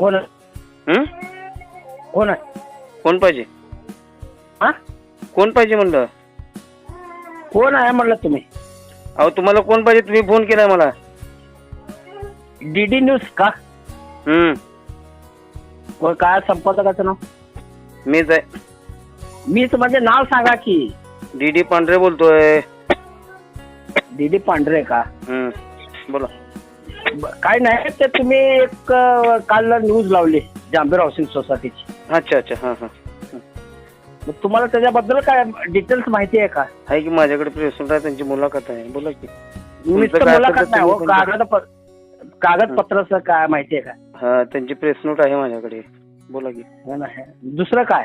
कोण? हं? कोण? आहे कोण पाहिजे? हा? कोण पाहिजे म्हणलं? कोण आहे म्हणलं तुम्ही? अहो तुम्हाला कोण पाहिजे? तुम्ही फोन केलाय मला. डी डी न्यूज का? हं. कोण काय संपादकाचं नाव? मीच आहे. मीच म्हणजे नाव सांगा की. डी डी पांढरे बोलतोय. डी डी पांढरे का? हं. बोला. काय नाही ते तुम्ही एक अं, काल न्यूज लावली जांभीर हाऊसिंग सोसायटीची. अच्छा अच्छा हां हां. मग तुम्हाला त्याच्याबद्दल काय डिटेल्स माहिती आहे का? आहे की माझ्याकडे प्रेसमेंट आहे त्यांची मुलाखत आहे. बोला की. नुसतं काय मुलाखत असेल तर नाही हो तुम्ही कागद कागदपत्राचं काय माहिती आहे का? हा त्यांची प्रेस नोट आहे माझ्याकडे. बोला की. हो ना, हे. दुसरं काय?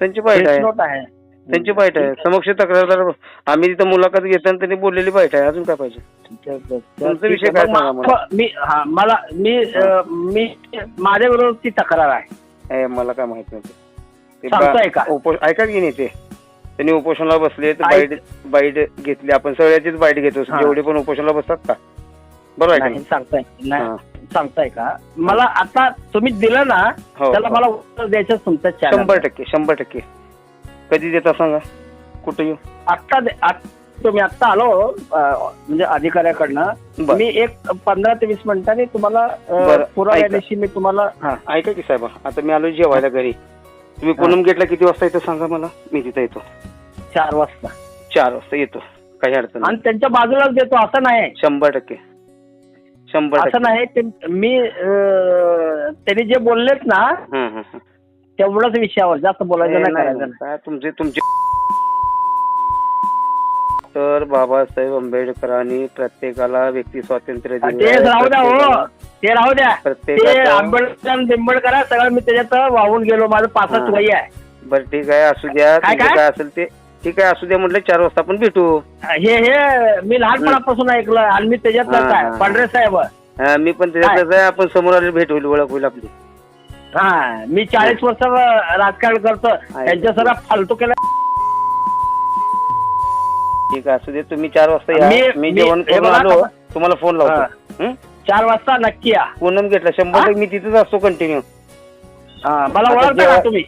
त्यांची बाईट आहे. Note आहे. त्यांची बाईट आहे. समक्ष तक्रारदार आम्ही तिथं मुलाखत घेताना त्यांनी बोललेली बाईट आहे. अजून काय पाहिजे? तुमचा विषय काय सांगा मला? मा- हा मला मी अं, मी माझ्या विरोधात तक्रार आहे ए, मला काय माहीत नाही ते सांगताय का? ऐका की नाही ते त्यांनी उपोषणाला बसले तर ऐक. बाईट बाईट घेतली आपण सगळ्याचीच बाईट घेतो हा. जेवढे पण उपोषणाला बसतात का बरोबर आहे का नाही नाही? सांगताय हा. नाही सांगताय का मला आता तुम्ही दिलं ना हो, त्याला हो. मला उत्तर द्यायचं तुमचं चॅनल शंभर टक्के शंभर टक्के कधी देता सांगा कुठे येऊ आत्ता दे- आत- तुम्ही आत्ता आलो म्हणजे अधिकाऱ्याकडनं. मी एक पंधरा ते वीस मिनिटांनी तुम्हाला अं, बरं, पुराव्या ऐका. दिवशी मी तुम्हाला हा. ऐका की साहेब आता मी आलो जेवायला घरी. तुम्ही पूनम गेटला किती वाजता येतो सांगा मला? मी तिथं येतो. चार वाजता. चार वाजता येतो. काही अडचण नाही. आणि त्यांच्या बाजूलाच देतो असं नाही. शंभर टक्के. शंभर असं नाही ते- मी त्यांनी जे बोललेत ना हं, हं, हं. तेवढंच विषयावर जास्त बोलायचं नाही, तुमचे तुमचे तर बाबासाहेब आंबेडकरांनी प्रत्येकाला व्यक्ती स्वातंत्र्य ते दिले. राहू द्या हो. ते राहू द्या. ते प्रत्येकाचा- आंबेडकर निंबेडकर सगळं मी त्याच्यात वाहून गेलो. माझं पासष्ट हा. वय आहे. बरं ठीक आहे असू द्या. काय, तुमचं काय? काय असेल ते ठीक आहे असू द्या म्हटलं चार वाजता आपण भेटू. हे हे मी लहानपणापासून ऐकलं आणि मी त्याच्यात हा, काय हा. पांढरे साहेब. हा, मी पण त्याच्यातच आहे आपण समोर आले भेट होईल ओळख होईल आपली. हा मी चाळीस वर्ष राजकारण करतो त्यांच्या सगळं फालतू केलं ठीक आहे असू दे तुम्ही चार वाजता या मी- मी मी- जेवण हे करून बघा आलो तुम्हाला फोन. लावतो हं? चार वाजता नक्की या पूनम घेतला शंभर? टक्के मी तिथेच असतो कंटिन्यू हा, मला आता ओळखता का जेव्हा- तुम्ही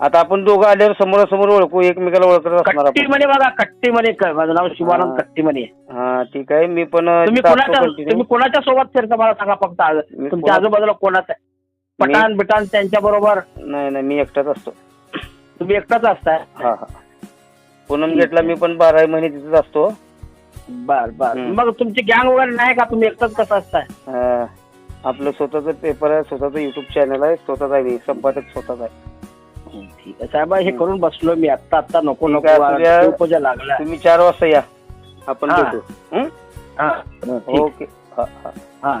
आता आपण दोघं आल्यावर समोरासमोर ओळखू एकमेकाला ओळखत असणार कट्टी आपण म्हणे बघा कट्टी म्हणे क- माझं नाव शिवानंद हा. कट्टी म्हणे हा ठीक आहे मी पण तुम्ही कोणाच्या continue. तुम्ही कोणाच्या सोबत फिरता मला सांगा फक्त आज. मी तुमच्या कोणा- आजूबाजूला कोणाचं आहे? पठाण बिटाण त्यांच्या बरोबर नाही नाही मी एकटाच असतो तुम्ही एकटाच असताय हा हा पूनम गेटला मी पण बारा महिने तिथेच असतो. बर बर. हम्म. मग तुमची गँग वगैरे नाही का? तुम्ही एकटाच कसं असताय? हा. आपलं स्वतःचं पेपर आहे स्वतःचं युट्यूब चॅनल आहे स्वतःच आहे मी संपादक स्वतःच आहे. ठीक आहे. साहेब हे करून बसलो मी आत्ता आत्ता नको ठीक नको. उपजा लागला तुम्ही चार वाजता या. आपण हा. भेटू. हं? हा ठीक. ओके. हा हा. हा.